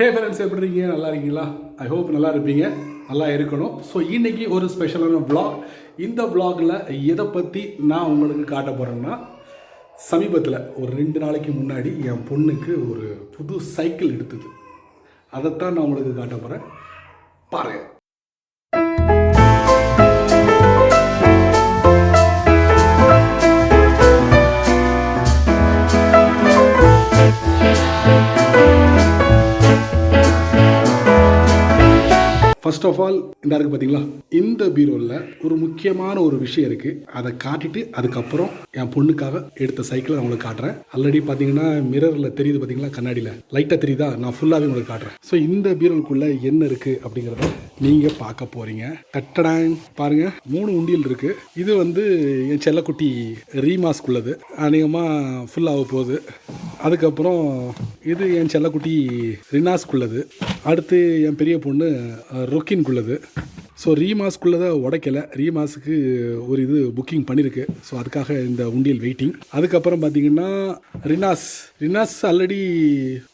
Hey friends எப்படி இருக்கீங்க? நல்லா இருக்கீங்களா? ஐ ஹோப் நல்லா இருப்பீங்க. நல்லா இருக்கணும். ஸோ இன்றைக்கி ஒரு ஸ்பெஷலான விளாக் இந்த விளாகில் எதை பற்றி நான் உங்களுக்கு காட்ட போகிறேன்னா சமீபத்தில் ஒரு ரெண்டு நாளைக்கு முன்னாடி என் பொண்ணுக்கு ஒரு புது சைக்கிள் எடுத்தது. அதைத்தான் நான் உங்களுக்கு காட்ட போகிறேன் பாருங்கள் ஃபர்ஸ்ட் ஆஃப் ஆல் இந்த இருக்கு பார்த்தீங்களா இந்த பீரோவில் ஒரு முக்கியமான ஒரு விஷயம் இருக்குது அதை காட்டிட்டு அதுக்கப்புறம் என் பொண்ணுக்காக எடுத்த சைக்கிளை நான் உங்களுக்கு காட்டுறேன். ஆல்ரெடி பார்த்தீங்கன்னா மிரரில் தெரியுது பார்த்தீங்களா கண்ணாடியில்? லைட்டாக தெரியுதா? நான் ஃபுல்லாகவே உங்களுக்கு காட்டுறேன். ஸோ இந்த பீரோவுக்குள்ளே என்ன இருக்குது அப்படிங்கிறத நீங்கள் பார்க்க போகிறீங்க கட்டடம் பாருங்க மூணு உண்டியல் இருக்குது இது வந்து என் செல்லக்குட்டி ரீமாஸ்க்குள்ளது. அநேகமாக ஃபுல்லாக போகுது. அதுக்கப்புறம் இது என் செல்லக்குட்டி ரினாஸ்க்குள்ளது. அடுத்து என் பெரிய பொண்ணு அஹ், ரொக்கின்குள்ளது. ஸோ ரீமாஸ்க்குள்ளே தான் உடைக்கல. ரீமாஸுக்கு ஒரு இது புக்கிங் பண்ணியிருக்கு ஸோ அதுக்காக இந்த உண்டியல் வெயிட்டிங் அதுக்கப்புறம் பார்த்தீங்கன்னா ரினாஸ் ரினாஸ் ஆல்ரெடி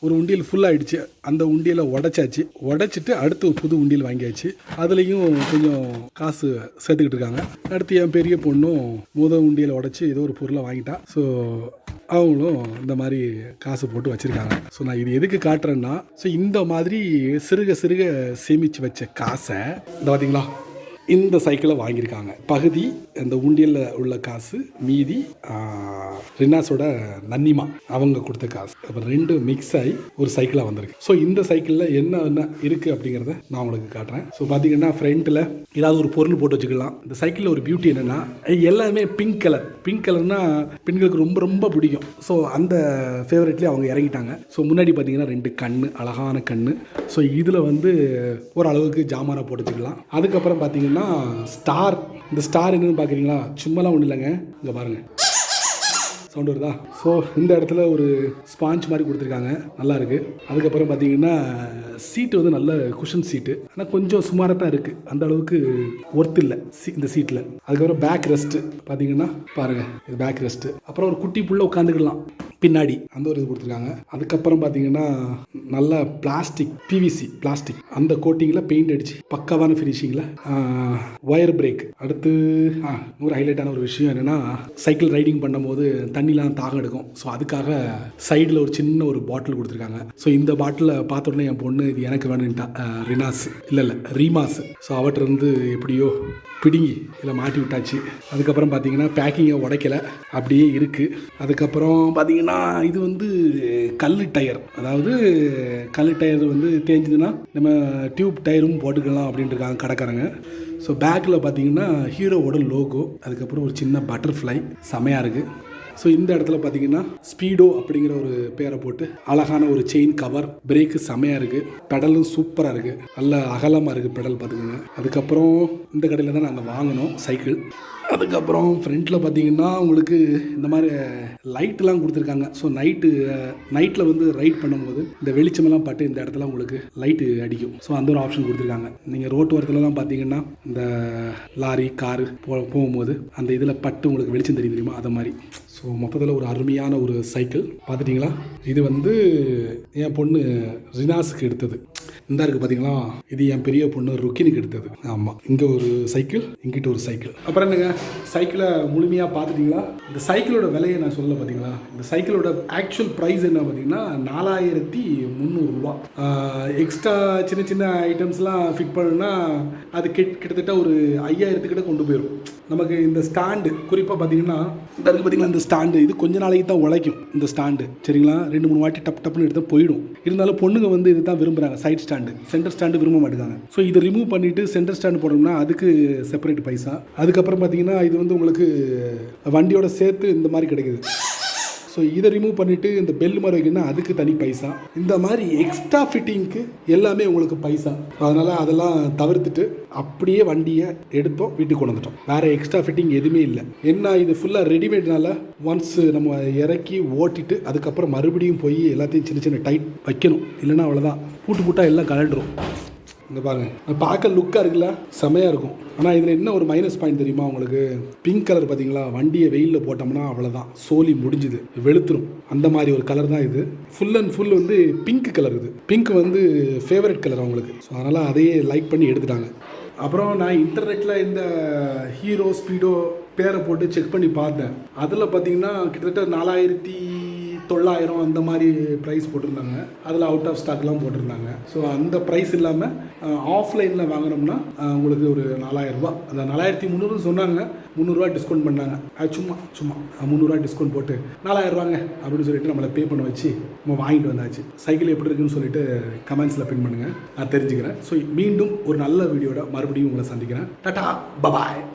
ஒரு உண்டியல் ஃபுல் ஆயிடுச்சு. அந்த உண்டியலை உடைச்சாச்சு. உடைச்சிட்டு அடுத்து புது உண்டியல் வாங்கியாச்சு. அதுலேயும் கொஞ்சம் காசு சேர்த்துக்கிட்டு இருக்காங்க. அடுத்து என் பெரிய பொண்ணும் முதல் உண்டியலை உடைச்சி ஏதோ ஒரு பொருளை வாங்கிட்டா. ஸோ அவங்களும் இந்த மாதிரி காசு போட்டு வச்சுருக்காங்க. ஸோ நான் இது எதுக்கு காட்டுறேன்னா ஸோ இந்த மாதிரி சிறுக சிறுக சேமித்து வச்ச காசை இந்த பார்த்தீங்களா Allah. இந்த சைக்கிளை வாங்கியிருக்காங்க. பகுதி இந்த உண்டியலில் உள்ள காசு மீதி ரினாஸோட நன்னிமா அவங்க கொடுத்த காசு. அப்புறம் ரெண்டு மிக்ஸ் ஆகி ஒரு சைக்கிளாக வந்திருக்கு. ஸோ இந்த சைக்கிளில் என்ன என்ன இருக்குது அப்படிங்கிறத நான் உங்களுக்கு காட்டுறேன். ஸோ பார்த்தீங்கன்னா ஃப்ரண்ட்டில் ஏதாவது ஒரு பொருள் போட்டு வச்சுக்கலாம். இந்த சைக்கிளில் ஒரு பியூட்டி என்னென்னா எல்லாமே பிங்க் கலர் பிங்க் கலர்னா பெண்களுக்கு ரொம்ப ரொம்ப பிடிக்கும். ஸோ அந்த ஃபேவரட்லேயே அவங்க இறங்கிட்டாங்க. ஸோ முன்னாடி பார்த்தீங்கன்னா ரெண்டு கண் அழகான கண் ஸோ இதில் வந்து ஓரளவுக்கு ஜாமானை போட்டு வச்சுக்கலாம். அதுக்கப்புறம் பார்த்தீங்கன்னா ஸ்டார் இந்த ஸ்டார் என்னன்னு பார்க்குறீங்களா சும்மாலாம் ஒன்றும் இல்லைங்க. இங்கே பாருங்கள் சவுண்ட் வருதா? ஸோ இந்த இடத்துல ஒரு ஸ்பாஞ்ச் மாதிரி கொடுத்துருக்காங்க. நல்லாயிருக்கு அதுக்கப்புறம் பார்த்தீங்கன்னா சீட்டு வந்து நல்ல குஷன் சீட்டு ஆனால் கொஞ்சம் சுமாராக தான் இருக்குது அந்த அளவுக்கு ஒர்த் இல்லை சீ இந்த சீட்டில் அதுக்கப்புறம் பேக் ரெஸ்ட்டு பார்த்தீங்கன்னா பாருங்கள் இது பேக் ரெஸ்ட்டு அப்புறம் ஒரு குட்டி புள்ள உட்காந்துக்கலாம் பின்னாடி. அந்த ஒரு இது கொடுத்துருக்காங்க. அதுக்கப்புறம் பார்த்தீங்கன்னா நல்ல பிளாஸ்டிக் பிவிசி பிளாஸ்டிக் அந்த கோட்டிங்கில் பெயிண்ட் அடிச்சு பக்காவான ஃபினிஷிங்கில் ஒயர் பிரேக் அடுத்து ஆ, ஒரு ஹைலைட்டான ஒரு விஷயம் என்னென்னா சைக்கிள் ரைடிங் பண்ணும்போது தண்ணிலாம் தாகம் எடுக்கும். ஸோ அதுக்காக சைடில் ஒரு சின்ன ஒரு பாட்டில் கொடுத்துருக்காங்க. ஸோ இந்த பாட்டிலை பார்த்த உடனே என் பொண்ணு இது எனக்கு வேணுன்ட்டா ரினாஸ். இல்லை இல்லை ரீமாஸ். ஸோ அவற்றிருந்து இருந்து எப்படியோ பிடுங்கி இதில் மாட்டி விட்டாச்சு. அதுக்கப்புறம் பார்த்தீங்கன்னா பேக்கிங்கை உடைக்கல. அப்படியே இருக்குது அதுக்கப்புறம் பார்த்தீங்கன்னா இது வந்து கல் டயர். அதாவது கல் டயர் வந்து தேஞ்சதுன்னா நம்ம டியூப் டயரும் போட்டுக்கலாம் அப்படின்ட்டு இருக்காங்க கடைக்காரங்க ஸோ பேக்கில் பார்த்தீங்கன்னா ஹீரோவோட லோகோ அதுக்கப்புறம் ஒரு சின்ன பட்டர்ஃப்ளை செமையாக இருக்குது ஸோ இந்த இடத்துல பார்த்தீங்கன்னா ஸ்பீடோ அப்படிங்கிற ஒரு பேரை போட்டு அழகான ஒரு செயின் கவர் பிரேக்கு செமையாக இருக்குது பெடலும் சூப்பராக இருக்குது நல்ல அகலமாக இருக்குது பெடல் பார்த்துக்கோங்க அதுக்கப்புறம் இந்த கடையில் தான் நாங்கள் வாங்கினோம் சைக்கிள் அதுக்கப்புறம் ஃப்ரண்ட்டில் பார்த்தீங்கன்னா உங்களுக்கு இந்த மாதிரி லைட்லாம் கொடுத்துருக்காங்க. ஸோ நைட்டு நைட்டில் வந்து ரைட் பண்ணும்போது இந்த வெளிச்சமெல்லாம் பட்டு இந்த இடத்துல உங்களுக்கு லைட்டு அடிக்கும். ஸோ அந்த ஒரு ஆப்ஷன் கொடுத்துருக்காங்க. நீங்கள் ரோட்டு ஓரத்துலலாம் பார்த்தீங்கன்னா இந்த லாரி காரு போ போகும்போது அந்த இதில் பட்டு உங்களுக்கு வெளிச்சம் தெரியும் தெரியுமா? அதை மாதிரி. ஸோ மொத்தத்தில் ஒரு அருமையான ஒரு சைக்கிள் பார்த்துட்டிங்களா? இது வந்து என் பொண்ணு ரினாஸுக்கு எடுத்தது. இந்த இருக்கு பார்த்தீங்களா இது என் பெரிய பொண்ணு ருக்கினுக்கு எடுத்தது. ஆமாம் இங்கே ஒரு சைக்கிள் இங்கிட்ட ஒரு சைக்கிள் அப்புறம் என்னங்க? சைக்கிளை முழுமையாக பார்த்துட்டிங்களா? இந்த சைக்கிளோட விலையை நான் சொல்ல பார்த்தீங்களா இந்த சைக்கிளோட ஆக்சுவல் ப்ரைஸ் என்ன பார்த்தீங்கன்னா நாலாயிரத்தி முந்நூறுரூவா எக்ஸ்ட்ரா சின்ன சின்ன ஐட்டம்ஸ்லாம் ஃபிட் பண்ணுன்னா அது கிட் கிட்டத்தட்ட ஒரு ஐயாயிரத்துக்கிட்ட கொண்டு போயிடும் நமக்கு இந்த ஸ்டாண்டு குறிப்பாக பார்த்தீங்கன்னா இந்த பார்த்தீங்களா இந்த ஸ்டாண்டு இது கொஞ்ச நாளைக்கு தான் உழைக்கும் இந்த ஸ்டாண்டு சரிங்களா? ரெண்டு மூணு வாட்டி டப் டப்னு எடுத்தால் போயிடும். இருந்தாலும் பொண்ணுங்க வந்து இது தான் விரும்புகிறாங்க சைட் ஸ்டாண்டு சென்டர் ஸ்டாண்டு விரும்ப மாட்டேங்காங்க ஸோ இதை ரிமூவ் பண்ணிவிட்டு சென்டர் ஸ்டாண்டு போடணும்னா அதுக்கு செப்பரேட் பைசா. அதுக்கப்புறம் பார்த்தீங்கன்னா இது வந்து உங்களுக்கு வண்டியோட சேர்த்து இந்த மாதிரி கிடைக்குது. ஸோ இதை ரிமூவ் பண்ணிவிட்டு இந்த பெல் மாதிரி வைக்கணும்னா அதுக்கு தனி பைசா. இந்த மாதிரி எக்ஸ்ட்ரா ஃபிட்டிங்க்கு எல்லாமே உங்களுக்கு பைசா. அதனால் அதெல்லாம் தவிர்த்துட்டு அப்படியே வண்டியை எடுத்தோம் வீட்டுக்கு கொண்டு வந்துட்டோம். வேறு எக்ஸ்ட்ரா ஃபிட்டிங் எதுவுமே இல்லை. என்ன இது ஃபுல்லாக ரெடிமேட்னால ஒன்ஸ் நம்ம இறக்கி ஓட்டிட்டு அதுக்கப்புறம் மறுபடியும் போய் எல்லாத்தையும் சின்ன சின்ன டைட் வைக்கணும். இல்லைன்னா அவ்வளோதான் பூட்டு பூட்டாக எல்லாம் கலண்டுரும் இந்த பாருங்க. பார்க்க லுக்காக இருக்குல்ல? செமையாக இருக்கும். ஆனால் இதில் என்ன ஒரு மைனஸ் பாயிண்ட் தெரியுமா உங்களுக்கு? பிங்க் கலர் பார்த்தீங்களா வண்டியை வெயிலில் போட்டோம்னா அவ்வளோதான் சோலி முடிஞ்சுது. வெளுத்துரும். அந்த மாதிரி ஒரு கலர் தான் இது. ஃபுல் அண்ட் ஃபுல் வந்து பிங்க் கலர் இது. பிங்க் வந்து ஃபேவரட் கலர் அவங்களுக்கு ஸோ அதனால் அதையே லைக் பண்ணி எடுத்துட்டாங்க. அப்புறம் நான் இன்டர்நெட்டில் இந்த ஹீரோ ஸ்பீடோ பேரை போட்டு செக் பண்ணி பார்த்தேன். அதில் பார்த்தீங்கன்னா கிட்டத்தட்ட நாலாயிரத்தி தொள்ளாயிரம் அந்த மாதிரி ப்ரைஸ் போட்டிருந்தாங்க. அதில் அவுட் ஆஃப் ஸ்டாக்லாம் போட்டிருந்தாங்க. ஸோ அந்த ப்ரைஸ் இல்லாமல் ஆஃப்லைனில் வாங்கினோம்னா உங்களுக்கு ஒரு நாலாயிரரூபா அந்த நாலாயிரத்தி முந்நூறு சொன்னாங்க. முந்நூறுரூவா டிஸ்கவுண்ட் பண்ணாங்க. அது சும்மா சும்மா முந்நூறுரூவா டிஸ்கவுண்ட் போட்டு நாலாயிரரூவாங்க அப்படின்னு சொல்லிட்டு நம்மளை பே பண்ண வச்சு நம்ம வாங்கிட்டு வந்தாச்சு. சைக்கிள் எப்படி இருக்குன்னு சொல்லிட்டு கமெண்ட்ஸில் பின் பண்ணுங்கள் நான் தெரிஞ்சுக்கிறேன். ஸோ மீண்டும் ஒரு நல்ல வீடியோட மறுபடியும் உங்களை சந்திக்கிறேன். Tata bye bye